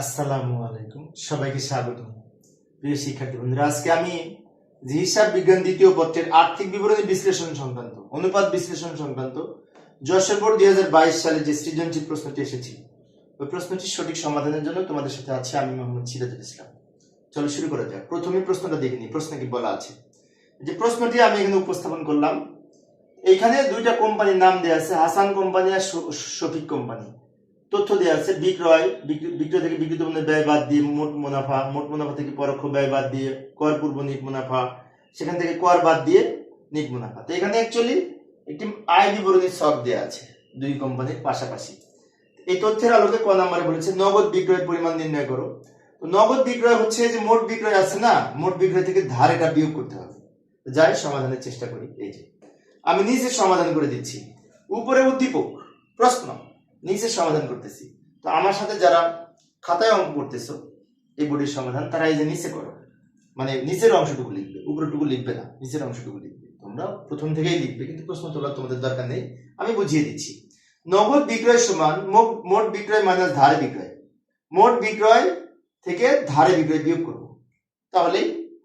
আসসালামু আলাইকুম। সবাইকে স্বাগত প্রিয় শিক্ষার্থী বন্ধুরা, আজকে আমি হিসাব বিজ্ঞান দ্বিতীয় পত্রের আর্থিক বিবরণী বিশ্লেষণ সংক্রান্ত, অনুপাত বিশ্লেষণ সংক্রান্ত যশোর বোর্ড দুই সালে যে সৃজনশীল প্রশ্নটি এসেছিল ওই প্রশ্নটির সঠিক সমাধানের জন্য তোমাদের সাথে আছে আমি মোহাম্মদ সিরাজুল ইসলাম। চলো শুরু করা যাক। প্রথমে প্রশ্নটা দেখে নিই, প্রশ্ন কি বলা আছে? যে প্রশ্নটি আমি এখানে উপস্থাপন করলাম এইখানে দুইটা কোম্পানির নাম দেওয়া আছে, হাসান কোম্পানি আর শফিক কোম্পানি তথ্য দেওয়া আছে, বিক্রয় বিক্রয় থেকে বিক্রিত ব্যয় বাদ দিয়ে মোট মুনাফা মোট মুনাফা থেকে পরোক্ষ ব্যয় বাদ দিয়ে কর পূর্ব নিট মুনাফা, সেখান থেকে কর বাদ দিয়ে নিট মুনাফা। তো এখানে অ্যাকচুয়ালি একটি আয় বিবরণী সব দেওয়া আছে দুই কোম্পানির পাশাপাশি। এই তথ্যের আলোকে ক নাম্বারে বলেছে, নগদ বিক্রয়ের পরিমাণ নির্ণয় করো। তো নগদ বিক্রয় হচ্ছে যে মোট বিক্রয় আছে না, মোট বিক্রয় থেকে ধার এটা বিয়োগ করতে হবে। যাই, সমাধানের চেষ্টা করি। এই যে, আমি নিজে সমাধান করে দিচ্ছি। উপরে উদ্দীপক, প্রশ্ন। নিচে সমাধান করতেছি। তো আমার সাথে যারা খাতায় অঙ্ক করতেছো, এই বোর্ডের সমাধান তারা এই যে নিচে করো। মানে নিচের অংশটুকু লিখবে, উপরটুকু লিখবে না, নিচের অংশটুকু লিখবে। তোমরা প্রথম থেকেই লিখবে, কিন্তু প্রশ্ন তোলার তোমাদের দরকার নেই, আমি বুঝিয়ে দিচ্ছি। নগদ বিক্রয় সমান মোট- বিক্রয় মাইনাস ধারে বিক্রয়। মোট বিক্রয় থেকে ধারে বিক্রয় বিয়োগ করব। তাহলেই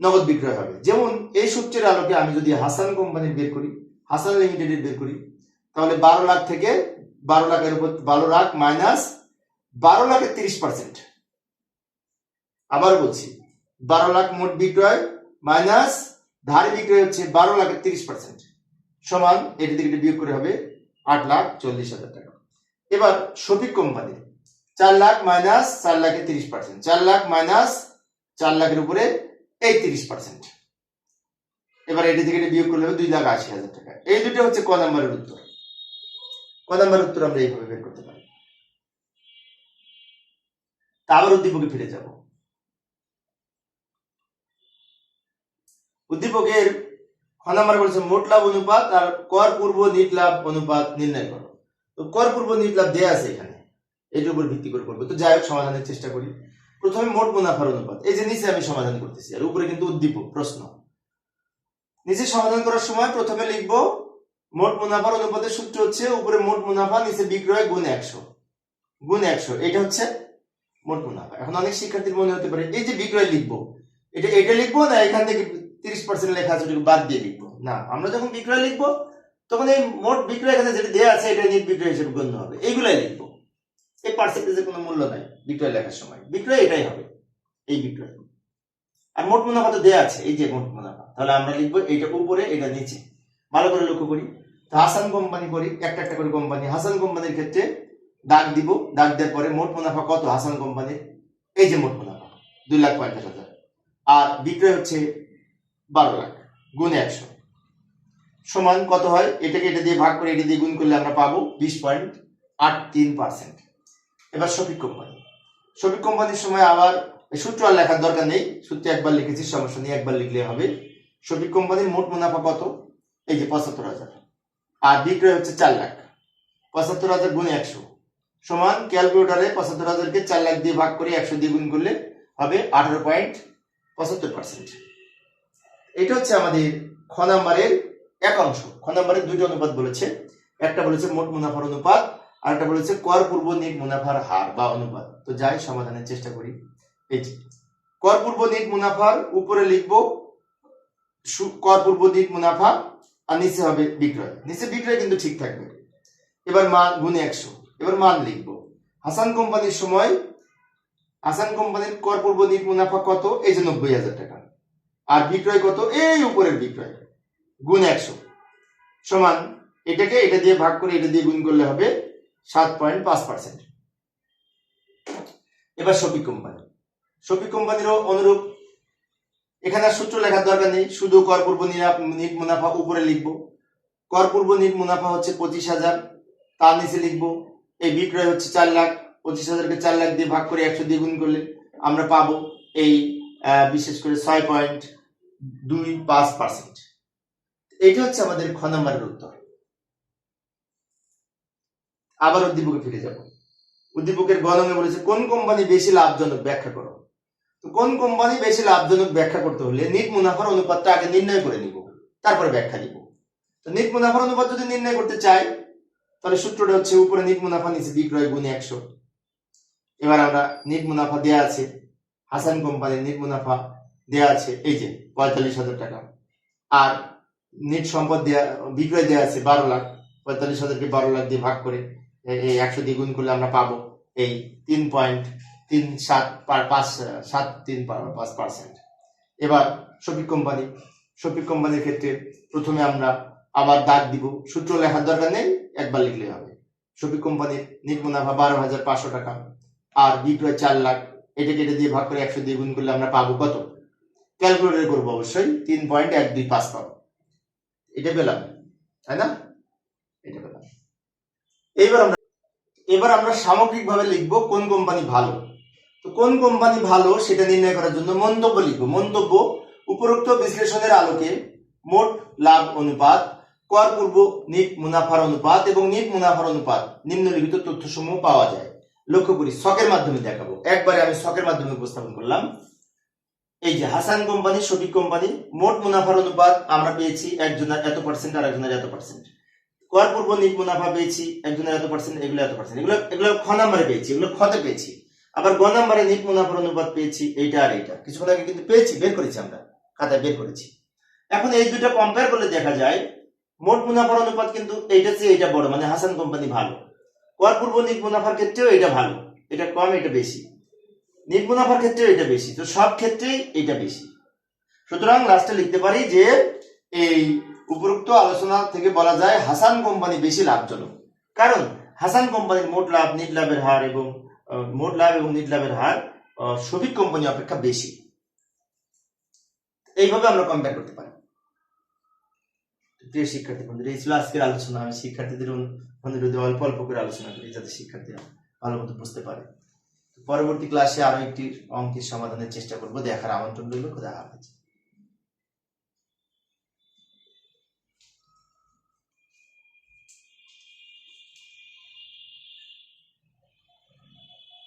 নগদ বিক্রয় হবে। যেমন এই সূত্রের আলোকে আমি যদি হাসান কোম্পানির বের করি, হাসান লিমিটেডের বের করি, তাহলে বারো লাখ থেকে বারো লাখের উপর, বারো লাখ মাইনাস বারো লাখের তিরিশ পার্সেন্ট আবার বলছি, বারো লাখ মোট বিক্রয় মাইনাস ধারে বিক্রয় হচ্ছে বারো লাখের তিরিশ পার্সেন্ট সমান, এটি থেকে বিয়োগ করে হবে আট লাখ চল্লিশ হাজার টাকা। এবার শফিক কোম্পানি, চার লাখ মাইনাস চার লাখের তিরিশ পার্সেন্ট চার লাখ মাইনাস চার লাখের উপরে এই তিরিশ পার্সেন্ট এবার এটি থেকে বিয়োগ করলে হবে দুই লাখ আশি হাজার টাকা। এই দুটো হচ্ছে ক নম্বরের উত্তর। ক নম্বর উত্তর আমরা এইভাবে বের করতে পারি। আবার উদ্দীপকে ফিরে যাব। উদ্দীপকের খ নম্বর বলছে, মোট লাভ অনুপাত আর কর পূর্ব নিট লাভ অনুপাত নির্ণয় করো। তো কর পূর্ব নিট লাভ দেয়া আছে এখানে। এটার উপর ভিত্তি করে করব। তো যাই হোক, সমাধানের চেষ্টা করি। প্রথমে মোট মুনাফার অনুপাত। এই যে নিচে আমি সমাধান করতেছি, আর উপরে কিন্তু উদ্দীপক, প্রশ্ন। নিচে সমাধান করার সময় প্রথমে লিখব মোট মুনাফার অনুপাতের সূত্র হচ্ছে উপরে মোট মুনাফা, নিচে বিক্রয়, গুণ একশো। গুণ একশো, এটা হচ্ছে মোট মুনাফা। এখন অনেক শিক্ষার্থীর মনে হতে পারে, এই যে বিক্রয় লিখব, এটা এটা লিখব না এখান থেকে তিরিশ পার্সেন্ট লেখা আছে বাদ দিয়ে লিখব? না, আমরা যখন বিক্রয় লিখব, তখন এই মোট বিক্রয় এখানে যেটা দেওয়া আছে, এটা নিট বিক্রয় হিসেবে গণ্য হবে। এইগুলাই লিখব। এই পার্সেন্টেজের কোনো মূল্য নাই বিক্রয় লেখার সময়। বিক্রয় এটাই হবে, এই বিক্রয়। আর মোট মুনাফা তো দেওয়া আছে, এই যে মোট মুনাফা। তাহলে আমরা লিখব এইটা উপরে, এটা নিচে। ভালো করে লক্ষ্য করি। হাসান কোম্পানি করি, একটা একটা করে কোম্পানি। হাসান কোম্পানির ক্ষেত্রে দাগ দিব দাগ দেওয়ার পরে মোট মুনাফা কত? হাসান কোম্পানির, এই যে মোট মুনাফা, দুই লাখ পঞ্চাশ হাজার। আর বিক্রয় হচ্ছে বারো লাখ, গুণে একশো। সমান কত হয়? এটাকে এটা দিয়ে ভাগ করে এটা দিয়ে গুণ করলে আমরা পাবো বিশ পয়েন্ট আট তিন পার্সেন্ট। এবার শফিক কোম্পানি। শফিক কোম্পানির সময় আবার সূত্র আর লেখার দরকার নেই, সূত্রে একবার লিখেছি, সমস্যা নেই, একবার লিখলে হবে। শফিক কোম্পানির মোট মুনাফা কত? এই যে পঁচাত্তর হাজার। আর বিক্রয় হচ্ছে চার লাখ। পঁচাত্তর হাজার গুণ একশো। সমান ক্যালকুলেটারে পঁচাত্তর হাজারকে চার লাখ দিয়ে ভাগ করে একশো দিয়ে গুণ করলে হবে আঠারো পয়েন্ট পঁচাত্তর পার্সেন্ট। এটা হচ্ছে আমাদের খ নাম্বারের এক অংশ। খ নাম্বারের দুইটা অনুপাত বলেছে। একটা বলেছে মোট মুনাফার অনুপাত, আর একটা বলেছে কর পূর্ব নিট মুনাফার হার বা অনুপাত। তো যাই, সমাধানের চেষ্টা করি। এই কর পূর্ব নিট মুনাফার উপরে লিখব কর পূর্ব নিট মুনাফা আর নিচে হবে বিক্রয়। নিচে বিক্রয় কিন্তু ঠিক থাকবে। এবার মান গুণে একশো। এবার মান লিখব। হাসান কোম্পানির সময় হাসান কোম্পানির কর পূর্ব মুনাফা কত? এই যে নব্বই হাজার টাকা। আর বিক্রয় কত? এই উপরের বিক্রয়। গুণ একশো। সমান এটাকে এটা দিয়ে ভাগ করে এটা দিয়ে গুণ করলে হবে সাত পয়েন্ট পাঁচ পার্সেন্ট। এবার শফিক কোম্পানি। শফিক কোম্পানিরও অনুরূপ এখানে সূত্র লেখার দরকার নেই। শুধু কর, পূর্ব নিট মুনাফা উপরে লিখব। কর, পূর্ব নিট মুনাফা হচ্ছে পঁচিশ হাজার। তার নিচে লিখব, এই বিক্রয় হচ্ছে চার লাখ। পঁচিশ হাজারকে চার লাখ দিয়ে ভাগ করে একশো দিয়ে গুণ করলে আমরা পাবো এই বিশেষ করে ছয় পয়েন্ট দুই পাঁচ পার্সেন্ট। এটা হচ্ছে আমাদের খ নম্বরের উত্তর। আবার উদ্দীপকে ফিরে যাব। উদ্দীপকের গণমে বলেছে, কোন কোম্পানি বেশি লাভজনক? ব্যাখ্যা করো। কোন কোম্পানি বেশি লাভজনক ব্যাখ্যা করতে হলে নিট মুনাফার অনুপাতটা আগে নির্ণয় করে নিব, তারপরে ব্যাখ্যা দিব তো নিট মুনাফার অনুপাত যদি নির্ণয় করতে চাই, তাহলে সূত্রটা হচ্ছে উপরে নিট মুনাফা, নিচে বিক্রয় গুণ একশো। এবার আমরা নিট মুনাফা দেয়া আছে, হাসান কোম্পানির নিট মুনাফা দেয়া আছে, এই যে পঁয়তাল্লিশ হাজার টাকা। আর নিট সম্পদ দেয়া, বিক্রয় দেওয়া আছে বারো লাখ, পঁয়তাল্লিশ হাজারকে বারো লাখ দিয়ে ভাগ করে এই একশো দ্বিগুণ করলে আমরা পাবো এই তিন পয়েন্ট তিন সাত পাঁচ, সাত তিন পাঁচ পার্সেন্ট এবার শফিক কোম্পানি শফিক কোম্পানির ক্ষেত্রে প্রথমে আমরা আবার দাগ দিব। সূত্র লেখার দরকার নেই, একবার লিখলে হবে। শফিক কোম্পানির নিট মুনাফা বারো হাজার পাঁচশো টাকা, আর বিক্রয় চার লাখ। এটা কেটে দিয়ে ভাগ করে একশো দিয়ে গুণ করলে আমরা পাবো কত? ক্যালকুলেটর করব অবশ্যই তিন পয়েন্ট এক দুই পাঁচ পাবো এটা পেলাম, তাই না? এটা পেলাম। এইবার আমরা, এবার আমরা সামগ্রিকভাবে লিখব কোন কোম্পানি ভালো। তো কোন কোম্পানি ভালো সেটা নির্ণয় করার জন্য মন্তব্য লিখব। মন্তব্য, উপরোক্ত বিশ্লেষণের আলোকে মোট লাভ অনুপাত, কর পূর্ব নিট মুনাফার অনুপাত এবং নিট মুনাফার অনুপাত নিম্নলিখিত তথ্যসমূহ পাওয়া যায়। লক্ষ্য করি, শখের মাধ্যমে দেখাবো। একবারে আমি শখের মাধ্যমে উপস্থাপন করলাম। এই যে হাসান কোম্পানি শফিক কোম্পানি মোট মুনাফার অনুপাত আমরা পেয়েছি একজনের এত পার্সেন্ট আর একজনের এত পার্সেন্ট কর পূর্ব নিট মুনাফা পেয়েছি একজনের এত পার্সেন্ট এগুলো এত পার্সেন্ট এগুলো এগুলো খ নাম্বারে পেয়েছি, এগুলো খতে পেয়েছি। আবার গ নাম্বারে নিট মুনাফার অনুপাত পেয়েছি এইটা আর এইটা। কিছুক্ষণ আগে কিন্তু পেয়েছি, বের করেছি আমরা, খাতায় বের করেছি। এখন এই দুটো কম্পেয়ার করলে দেখা যায়, মোট মুনাফার অনুপাত কিন্তু এইটা চেয়ে এইটা বড় মানে হাসান কোম্পানি ভালো। কর পূর্ব নিট মুনাফার ক্ষেত্রেও এটা ভালো, এটা কম, এটা বেশি। নিট মুনাফার ক্ষেত্রেও এটা বেশি, তো সব ক্ষেত্রেই এটা বেশি। সুতরাং লাস্টে লিখতে পারি যে, এই উপরোক্ত আলোচনা থেকে বলা যায় হাসান কোম্পানি বেশি লাভজনক। কারণ হাসান কোম্পানির মোট লাভ, নিট লাভের হার এবং মোট লাভ এবং নিট লাভের হার শফিক কোম্পানি অপেক্ষা বেশি। এইভাবে আমরা কম্পেয়ার করতে পারি। প্রিয় শিক্ষার্থী বন্ধুরা, এই ছিল আজকের আলোচনা। আমি শিক্ষার্থীদের অনুরোধে অল্প অল্প করে আলোচনা করি, যাতে শিক্ষার্থীরা ভালো মতো বুঝতে পারে। পরবর্তী ক্লাসে আরও একটি অঙ্কের সমাধানের চেষ্টা করব। দেখার আমন্ত্রণ রইল। খোদা হাফেজ।